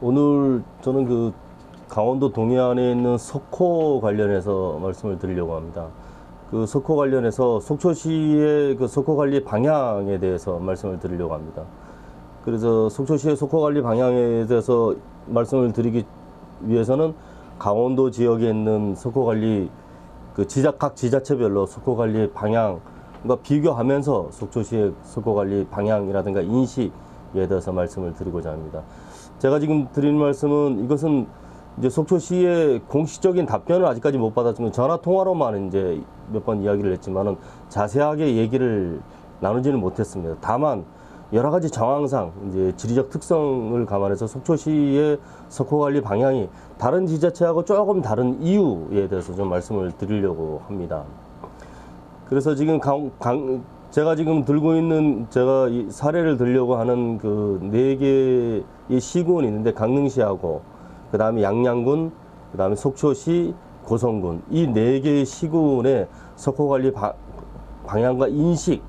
오늘 저는 그 강원도 동해안에 있는 석호 관련해서 말씀을 드리려고 합니다. 그 석호 관련해서 속초시의 그 석호 관리 방향에 대해서 말씀을 드리려고 합니다. 그래서 속초시의 석호 관리 방향에 대해서 말씀을 드리기 위해서는 강원도 지역에 있는 석호 관리 그 지자 각 지자체별로 석호 관리 방향과 비교하면서 속초시의 석호 관리 방향이라든가 인식에 대해서 말씀을 드리고자 합니다. 제가 지금 드리는 말씀은 이것은 이제 속초시의 공식적인 답변을 아직까지 못 받았지만 전화 통화로만 이제 몇 번 이야기를 했지만은 자세하게 얘기를 나누지는 못했습니다. 다만 여러 가지 정황상 이제 지리적 특성을 감안해서 속초시의 석호 관리 방향이 다른 지자체하고 조금 다른 이유에 대해서 좀 말씀을 드리려고 합니다. 그래서 지금 강, 강- 제가 지금 들고 있는 제가 이 사례를 들려고 하는 그 네 개의 시군이 있는데 강릉시하고 그 다음에 양양군, 그 다음에 속초시, 고성군 이 네 개의 시군의 석호 관리 바- 방향과 인식,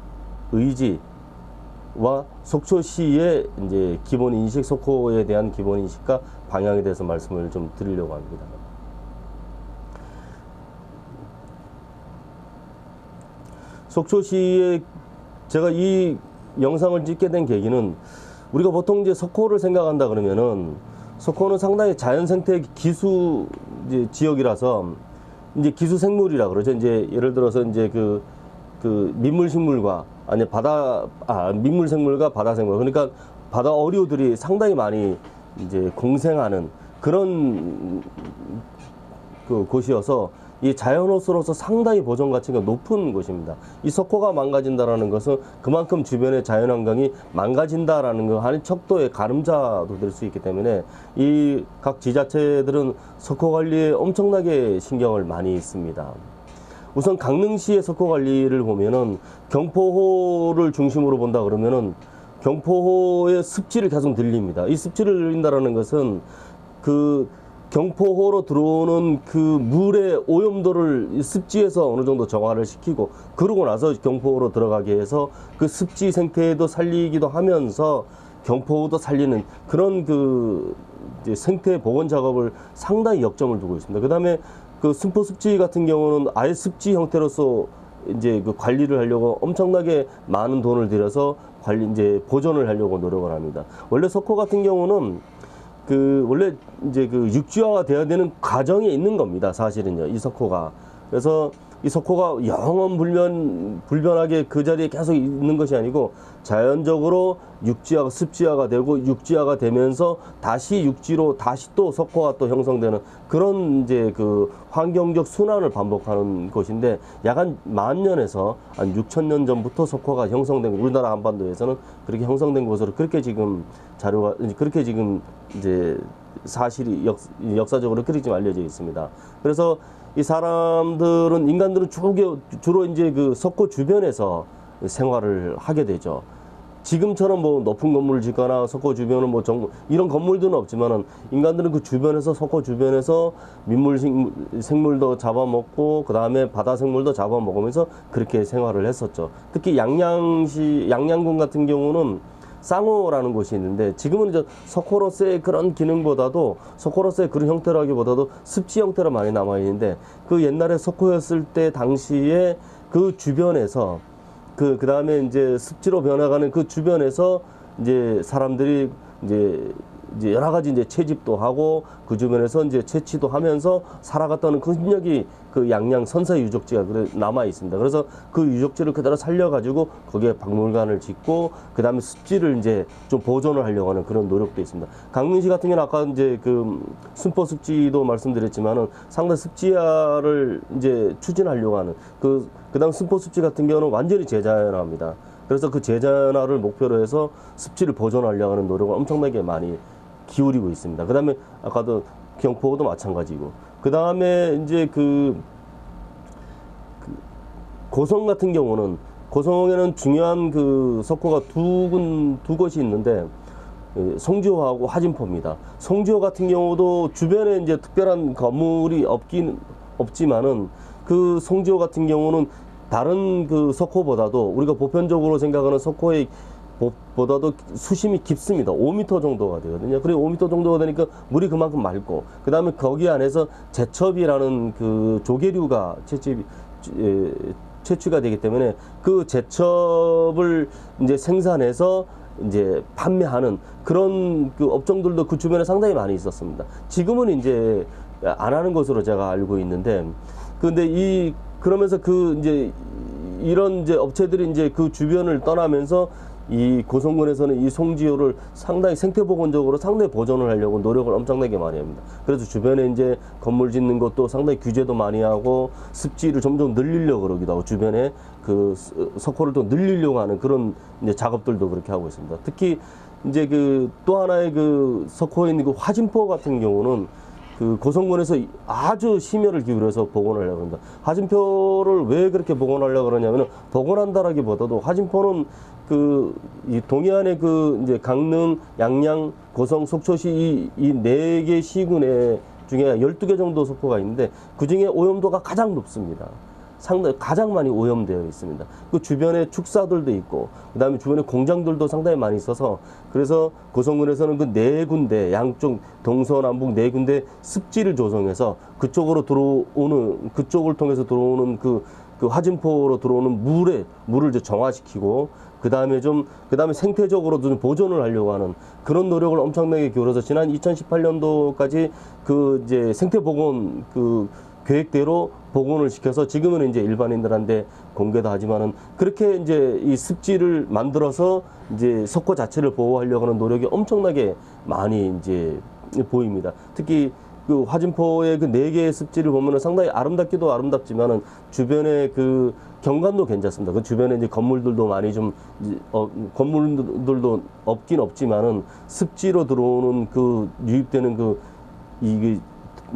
의지와 속초시의 이제 기본 인식, 석호에 대한 기본 인식과 방향에 대해서 말씀을 좀 드리려고 합니다. 속초시에 제가 이 영상을 찍게 된 계기는 우리가 보통 이제 석호를 생각한다 그러면은 석호는 상당히 자연 생태 기수 지역이라서 이제 기수 생물이라 그러죠. 이제 예를 들어서 이제 그, 그 민물 식물과 아니 바다 아 민물 생물과 바다 생물 그러니까 바다 어류들이 상당히 많이 이제 공생하는 그런 그 곳이어서 이 자연호수로서 상당히 보존 가치가 높은 곳입니다. 이 석호가 망가진다라는 것은 그만큼 주변의 자연환경이 망가진다라는 거한 척도의 가름자도 될 수 있기 때문에 이 각 지자체들은 석호 관리에 엄청나게 신경을 많이 씁니다. 우선 강릉시의 석호 관리를 보면은 경포호를 중심으로 본다 그러면은 경포호의 습지를 계속 늘립니다. 이 습지를 늘린다라는 것은 그 경포호로 들어오는 그 물의 오염도를 이 습지에서 어느 정도 정화를 시키고 그러고 나서 경포호로 들어가게 해서 그 습지 생태도 살리기도 하면서 경포호도 살리는 그런 그 생태 복원 작업을 상당히 역점을 두고 있습니다. 그다음에 그 순포 습지 같은 경우는 아예 습지 형태로서 이제 그 관리를 하려고 엄청나게 많은 돈을 들여서 관리 이제 보존을 하려고 노력을 합니다. 원래 석호 같은 경우는 그 원래 이제 그 육지화가 돼야 되는 과정에 있는 겁니다. 사실은요. 이 석호가. 그래서 이 석호가 영원 불변 불변하게 그 자리에 계속 있는 것이 아니고 자연적으로 육지화가 습지화가 되고 육지화가 되면서 다시 육지로 다시 또 석호가 또 형성되는 그런 이제 그 환경적 순환을 반복하는 곳인데 약한만 년에서 한 6천 년 전부터 석호가 형성된 거, 우리나라 한반도에서는 그렇게 형성된 것으로 그렇게 지금 자료가 그렇게 지금 이제 사실이 역, 역사적으로 그렇게 지금 알려져 있습니다. 그래서 이 사람들은 인간들은 주로, 주로 이제 그 석고 주변에서 생활을 하게 되죠. 지금처럼 뭐 높은 건물을 짓거나 석고 주변은 뭐 정, 이런 건물들은 없지만은 인간들은 그 주변에서 석고 주변에서 민물 생- 생물도 잡아먹고 그 다음에 바다 생물도 잡아먹으면서 그렇게 생활을 했었죠. 특히 양양시 양양군 같은 경우는 쌍호라는 곳이 있는데 지금은 이제 석호로서의 그런 기능보다도 석호로서의 그런 형태라기보다도 습지 형태로 많이 남아 있는데 그 옛날에 석호였을 때 당시에 그 주변에서 그 그다음에 이제 습지로 변화가는 그 주변에서 이제 사람들이 이제 이제 여러 가지 이제 채집도 하고 그 주변에서 이제 채취도 하면서 살아갔다는 그 흔적이 그 양양 선사 유적지가 그래 남아 있습니다. 그래서 그 유적지를 그대로 살려가지고 거기에 박물관을 짓고 그 다음에 습지를 이제 좀 보존을 하려고 하는 그런 노력도 있습니다. 강릉시 같은 경우는 아까 이제 그 순포 습지도 말씀드렸지만은 상당 습지화를 이제 추진하려고 하는 그 그다음 순포 습지 같은 경우는 완전히 재자연화입니다. 그래서 그 재자연화를 목표로 해서 습지를 보존하려고 하는 노력을 엄청나게 많이 기울이고 있습니다. 그 다음에 아까도 경포도 마찬가지고 그 다음에 이제 그, 그 고성 같은 경우는 고성에는 중요한 그 석고가 두 군, 두 곳이 있는데 예, 송지호하고 화진포입니다. 송지호 같은 경우도 주변에 이제 특별한 건물이 없긴 없지만은 그 송지호 같은 경우는 다른 그 석호보다도 우리가 보편적으로 생각하는 석호의 보다도 수심이 깊습니다. 5m 정도가 되거든요. 그리고 5m 정도가 되니까 물이 그만큼 맑고, 그 다음에 거기 안에서 제첩이라는 그 조개류가 채집이, 에, 채취가 되기 때문에 그 제첩을 이제 생산해서 이제 판매하는 그런 그 업종들도 그 주변에 상당히 많이 있었습니다. 지금은 이제 안 하는 것으로 제가 알고 있는데, 근데 이 그러면서 그 이제 이런 이제 업체들이 이제 그 주변을 떠나면서 이 고성군에서는 이 송지효를 상당히 생태보건적으로 상당히 보존을 하려고 노력을 엄청나게 많이 합니다. 그래서 주변에 이제 건물 짓는 것도 상당히 규제도 많이 하고 습지를 점점 늘리려고 그러기도 하고 주변에 그 스- 석호를 또 늘리려고 하는 그런 이제 작업들도 그렇게 하고 있습니다. 특히 이제 그 또 하나의 그 석호에 있는 그 화진포 같은 경우는 그 고성군에서 아주 심혈을 기울여서 복원하려고 합니다. 하진표를 왜 그렇게 복원하려고 그러냐면은 복원한다라기보다도 하진표는 그이 동해안의 그 이제 강릉, 양양, 고성, 속초시 이 네 개 시군에 중에 12개 정도 석호가 있는데 그 중에 오염도가 가장 높습니다. 상당히 가장 많이 오염되어 있습니다. 그 주변에 축사들도 있고, 그 다음에 주변에 공장들도 상당히 많이 있어서, 그래서 고성군에서는 그 네 군데, 양쪽 동서남북 네 군데 습지를 조성해서 그쪽으로 들어오는, 그쪽을 통해서 들어오는 그, 그 화진포로 들어오는 물에, 물을 이제 정화시키고, 그 다음에 좀, 그 다음에 생태적으로도 좀 보존을 하려고 하는 그런 노력을 엄청나게 기울여서 지난 2018년도까지 그 이제 생태보건 그 계획대로 복원을 시켜서 지금은 이제 일반인들한테 공개도 하지만은 그렇게 이제 이 습지를 만들어서 이제 석고 자체를 보호하려고 하는 노력이 엄청나게 많이 이제 보입니다. 특히 그 화진포의 그 네 개의 습지를 보면은 상당히 아름답기도 아름답지만은 주변에 그 경관도 괜찮습니다. 그 주변에 이제 건물들도 많이 좀 어, 건물들도 없긴 없지만은 습지로 들어오는 그 유입되는 그 이게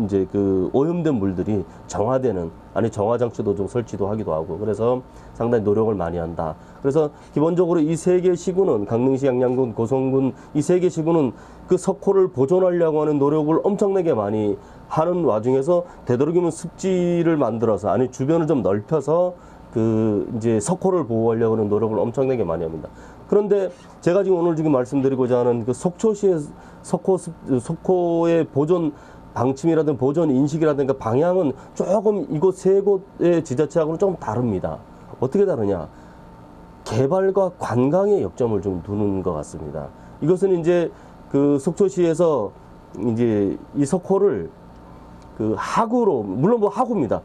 이제 그 오염된 물들이 정화되는 아니 정화 장치도 좀 설치도 하기도 하고 그래서 상당히 노력을 많이 한다. 그래서 기본적으로 이 세 개 시군은 강릉시, 양양군, 고성군 이 세 개 시군은 그 석호를 보존하려고 하는 노력을 엄청나게 많이 하는 와중에서 되도록이면 습지를 만들어서 아니 주변을 좀 넓혀서 그 이제 석호를 보호하려고 하는 노력을 엄청나게 많이 합니다. 그런데 제가 지금 오늘 지금 말씀드리고자 하는 그 속초시의 석호 습- 석호의 보존 방침이라든 보존 인식이라든가 방향은 조금 이곳 세 곳의 지자체하고는 조금 다릅니다. 어떻게 다르냐? 개발과 관광에 역점을 좀 두는 것 같습니다. 이것은 이제 그 속초시에서 이제 이 석호를 그 하구로 물론 뭐 하구입니다.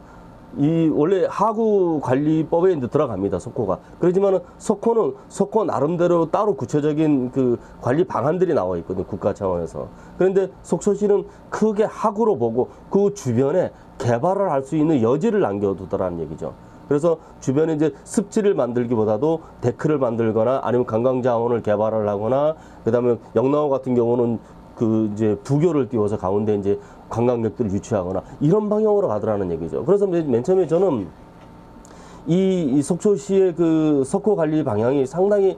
이 원래 하구 관리법에 이제 들어갑니다. 석호가. 그렇지만은 석호는 석호 나름대로 따로 구체적인 그 관리 방안들이 나와 있거든요. 국가 차원에서. 그런데 속초시는 크게 하구로 보고 그 주변에 개발을 할 수 있는 여지를 남겨두더라는 얘기죠. 그래서 주변에 이제 습지를 만들기보다도 데크를 만들거나 아니면 관광 자원을 개발을 하거나 그다음에 영남호 같은 경우는 그 이제 부교를 띄워서 가운데 이제 관광객들을 유치하거나 이런 방향으로 가더라는 얘기죠. 그래서 맨맨 처음에 저는 이, 이 속초시의 그 석호 관리 방향이 상당히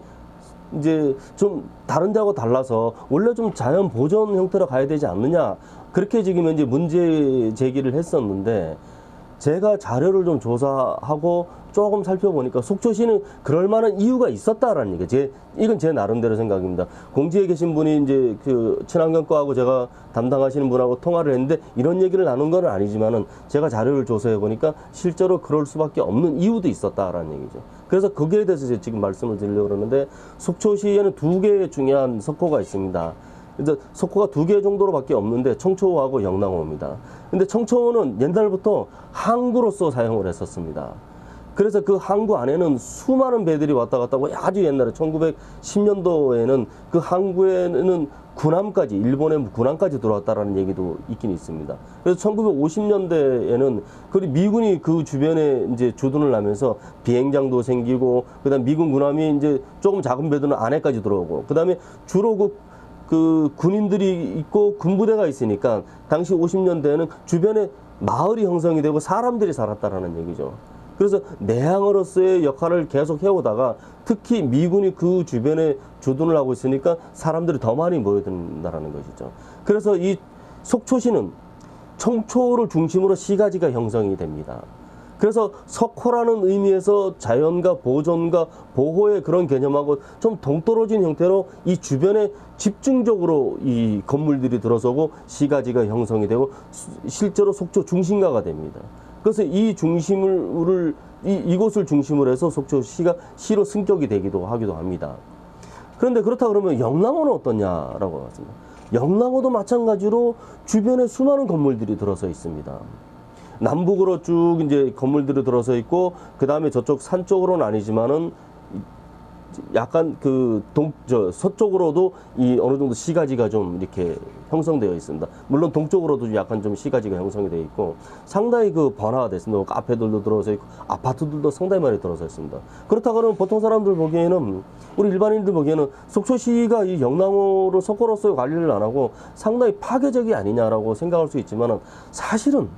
이제 좀 다른 데하고 달라서 원래 좀 자연 보존 형태로 가야 되지 않느냐 그렇게 지금 이제 문제 제기를 했었는데 제가 자료를 좀 조사하고 조금 살펴보니까 속초시는 그럴 만한 이유가 있었다라는 얘기. 제 이건 제 나름대로 생각입니다. 공지에 계신 분이 이제 그 친환경과하고 제가 담당하시는 분하고 통화를 했는데 이런 얘기를 나눈 건 아니지만은 제가 자료를 조사해 보니까 실제로 그럴 수밖에 없는 이유도 있었다라는 얘기죠. 그래서 거기에 대해서 지금 말씀을 드리려고 그러는데 속초시에는 두 개의 중요한 석호가 있습니다. 그래서 석호가 두 개 정도로밖에 없는데 청초호하고 영랑호입니다. 근데 청초호는 옛날부터 항구로서 사용을 했었습니다. 그래서 그 항구 안에는 수많은 배들이 왔다 갔다 하고 아주 옛날에 1910년도에는 그 항구에는 군함까지 일본의 군함까지 들어왔다라는 얘기도 있긴 있습니다. 그래서 1950년대에는 그 미군이 그 주변에 이제 주둔을 하면서 비행장도 생기고 그다음 미군 군함이 이제 조금 작은 배들은 안에까지 들어오고 그다음에 주로 그, 그 군인들이 있고 군부대가 있으니까 당시 50년대에는 주변에 마을이 형성이 되고 사람들이 살았다라는 얘기죠. 그래서 내항으로서의 역할을 계속 해오다가 특히 미군이 그 주변에 주둔을 하고 있으니까 사람들이 더 많이 모여든다라는 것이죠. 그래서 이 속초시는 청초를 중심으로 시가지가 형성이 됩니다. 그래서 석호라는 의미에서 자연과 보존과 보호의 그런 개념하고 좀 동떨어진 형태로 이 주변에 집중적으로 이 건물들이 들어서고 시가지가 형성이 되고 수- 실제로 속초 중심가가 됩니다. 그래서 이 중심을 이, 이곳을 중심으로 해서 속초시가 시로 승격이 되기도 하기도 합니다. 그런데 그렇다 그러면 영남호는 어떠냐라고 봤습니다. 영남호도 마찬가지로 주변에 수많은 건물들이 들어서 있습니다. 남북으로 쭉 이제 건물들이 들어서 있고 그 다음에 저쪽 산 쪽으로는 아니지만은 약간 그 동 저 서쪽으로도 이 어느 정도 시가지가 좀 이렇게 형성되어 있습니다. 물론 동쪽으로도 약간 좀 시가지가 형성이 되어 있고 상당히 그 번화가 됐습니다. 뭐 카페들도 들어서 있고 아파트들도 상당히 많이 들어서 있습니다. 그렇다 그러면 보통 사람들 보기에는 우리 일반인들 보기에는 속초시가 이 영남호로 석호로서의 관리를 안 하고 상당히 파괴적이 아니냐라고 생각할 수 있지만은 사실은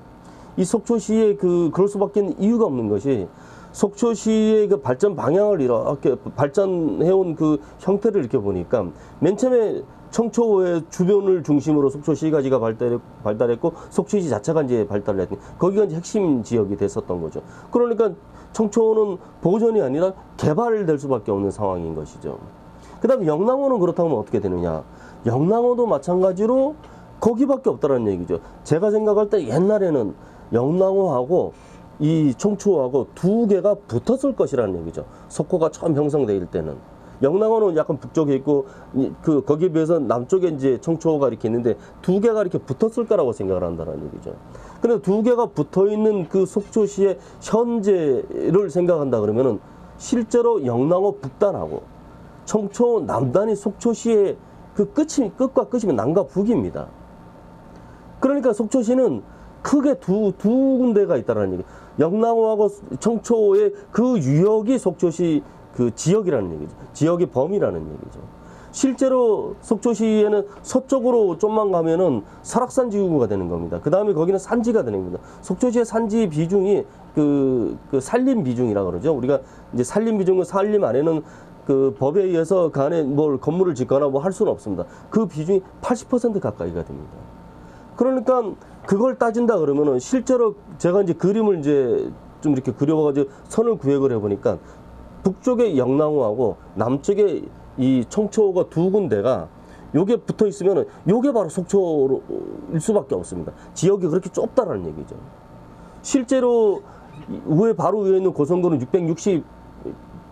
이 속초시에 그 그럴 수밖에 이유가 없는 것이 속초시의 그 발전 방향을 이렇게 발전해온 그 형태를 이렇게 보니까 맨 처음에 청초의 주변을 중심으로 속초시가지가 발달했, 발달했고 속초시 자체가 이제 발달을 했던 거기가 이제 핵심 지역이 됐었던 거죠. 그러니까 청초는 보존이 아니라 개발될 수밖에 없는 상황인 것이죠. 그 다음에 영남호는 그렇다면 어떻게 되느냐. 영남호도 마찬가지로 거기밖에 없다는 얘기죠. 제가 생각할 때 옛날에는 영남호하고 이 청초하고 두 개가 붙었을 것이라는 얘기죠. 석호가 처음 형성될 때는. 영남호는 약간 북쪽에 있고 이- 그 거기에 비해서 남쪽에 이제 청초가 이렇게 있는데 두 개가 이렇게 붙었을 거라고 생각을 한다는 얘기죠. 근데 두 개가 붙어 있는 그 속초시의 현재를 생각한다 그러면은 실제로 영남호 북단하고 청초 남단이 속초시의 그 끝이 끝과 끝이면 남과 북입니다. 그러니까 속초시는 크게 두, 두 군데가 있다는 얘기. 영남호하고 청초의 그 유역이 속초시 그 지역이라는 얘기죠. 지역의 범위라는 얘기죠. 실제로 속초시에는 서쪽으로 좀만 가면은 설악산 지구가 되는 겁니다. 그 다음에 거기는 산지가 되는 겁니다. 속초시의 산지 비중이 그, 그 산림 비중이라 그러죠. 우리가 이제 산림 비중은 산림 안에는 그 법에 의해서 그 안에 뭘 건물을 짓거나 뭐 할 수는 없습니다. 그 비중이 80% 가까이가 됩니다. 그러니까 그걸 따진다 그러면은 실제로 제가 이제 그림을 이제 좀 이렇게 그려가지고 선을 구획을 해보니까 북쪽에 영남호하고 남쪽에 이 청초가 두 군데가 요게 붙어 있으면은 요게 바로 속초일 수밖에 없습니다. 지역이 그렇게 좁다라는 얘기죠. 실제로 이 위에 바로 위에 있는 고성군은 660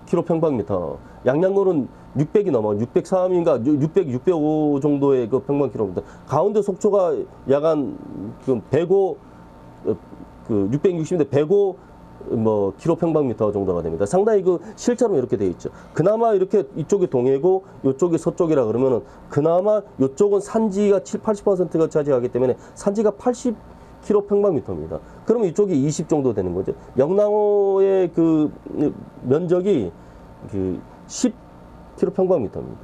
킬로평방미터, 양양군은 600이 넘어 603인가 600, 605 정도의 그 평방 킬로미터. 가운데 속초가 약간 그 105, 어, 그 660인데 105뭐 킬로평방미터 정도가 됩니다. 상당히 그 실제로 이렇게 돼 있죠. 그나마 이렇게 이쪽이 동해고 이쪽이 서쪽이라 그러면은 그나마 이쪽은 산지가 7, 80%가 차지하기 때문에 산지가 80 킬로평방미터입니다. 그러면 이쪽이 20 정도 되는 거죠. 영남호의 그 면적이 그10 킬로평방미터입니다.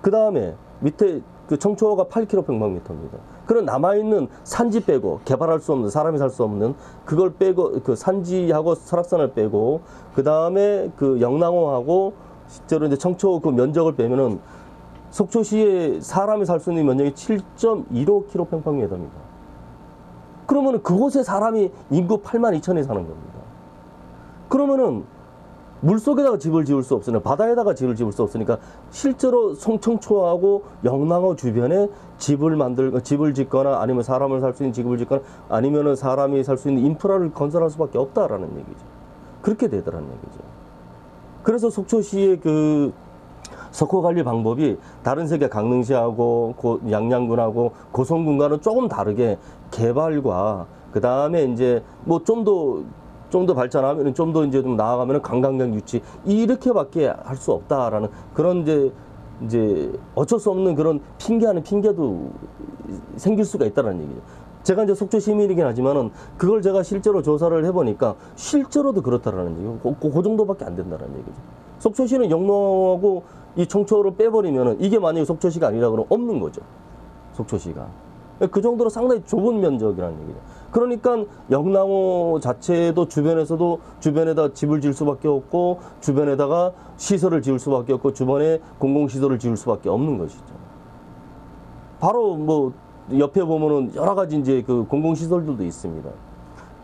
그 다음에 밑에 그 청초호가 8km평방미터입니다. 그런 남아있는 산지 빼고 개발할 수 없는 사람이 살 수 없는 그걸 빼고 그 산지하고 설악산을 빼고 그 다음에 그 영남호하고 실제로 이제 청초 그 면적을 빼면은 속초시에 사람이 살 수 있는 면적이 7.15km평방미터입니다. 그러면은 그곳에 사람이 인구 8만 2천이 사는 겁니다. 그러면은 물 속에다가 집을 지을 수 없으니까 바다에다가 집을 지을 수 없으니까 실제로 송청초하고 영남호 주변에 집을 만들 집을 짓거나 아니면 사람을 살 수 있는 집을 짓거나 아니면은 사람이 살 수 있는 인프라를 건설할 수밖에 없다라는 얘기죠. 그렇게 되더라는 얘기죠. 그래서 속초시의 그 석호 관리 방법이 다른 세계 강릉시하고 고- 양양군하고 고성군과는 조금 다르게 개발과 그 다음에 이제 뭐 좀 더 좀 더 발전하면 좀 더 이제 좀 나아가면 관광객 유치 이렇게밖에 할 수 없다라는 그런 이제 이제 어쩔 수 없는 그런 핑계하는 핑계도 생길 수가 있다는 얘기죠. 제가 이제 속초 시민이긴 하지만은 그걸 제가 실제로 조사를 해보니까 실제로도 그렇다라는 얘기고 그, 그 정도밖에 안 된다는 얘기죠. 속초시는 영농하고 이 청초를 빼버리면은 이게 만약에 속초시가 아니라 그러면 없는 거죠. 속초시가. 그 정도로 상당히 좁은 면적이라는 얘기죠. 그러니까 영남호 자체도 주변에서도 주변에다 집을 지을 수밖에 없고 주변에다가 시설을 지을 수밖에 없고 주변에 공공시설을 지을 수밖에 없는 것이죠. 바로 뭐 옆에 보면은 여러 가지 이제 그 공공시설들도 있습니다.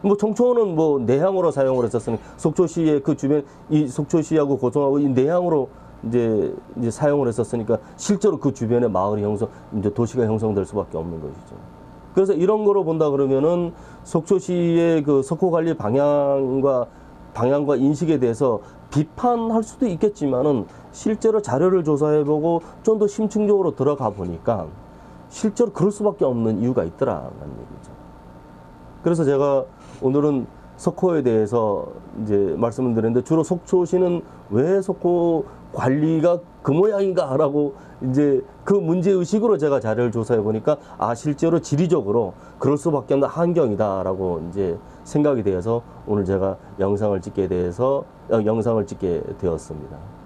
뭐 정초는 뭐 내향으로 사용을 했었으니 속초시의 그 주변 이 속초시하고 고성하고 이 내향으로 이제 이제 사용을 했었으니까 실제로 그 주변에 마을이 형성 이제 도시가 형성될 수밖에 없는 것이죠. 그래서 이런 거로 본다 그러면은 속초시의 그 석호 관리 방향과 방향과 인식에 대해서 비판할 수도 있겠지만은 실제로 자료를 조사해보고 좀 더 심층적으로 들어가 보니까 실제로 그럴 수밖에 없는 이유가 있더라는 얘기죠. 그래서 제가 오늘은 석호에 대해서 이제 말씀을 드렸는데 주로 속초시는 왜 석호 관리가 그 모양인가라고 이제 그 문제 의식으로 제가 자료를 조사해 보니까 아 실제로 지리적으로 그럴 수밖에 없는 환경이다라고 이제 생각이 되어서 오늘 제가 영상을 찍게 돼서 어, 영상을 찍게 되었습니다.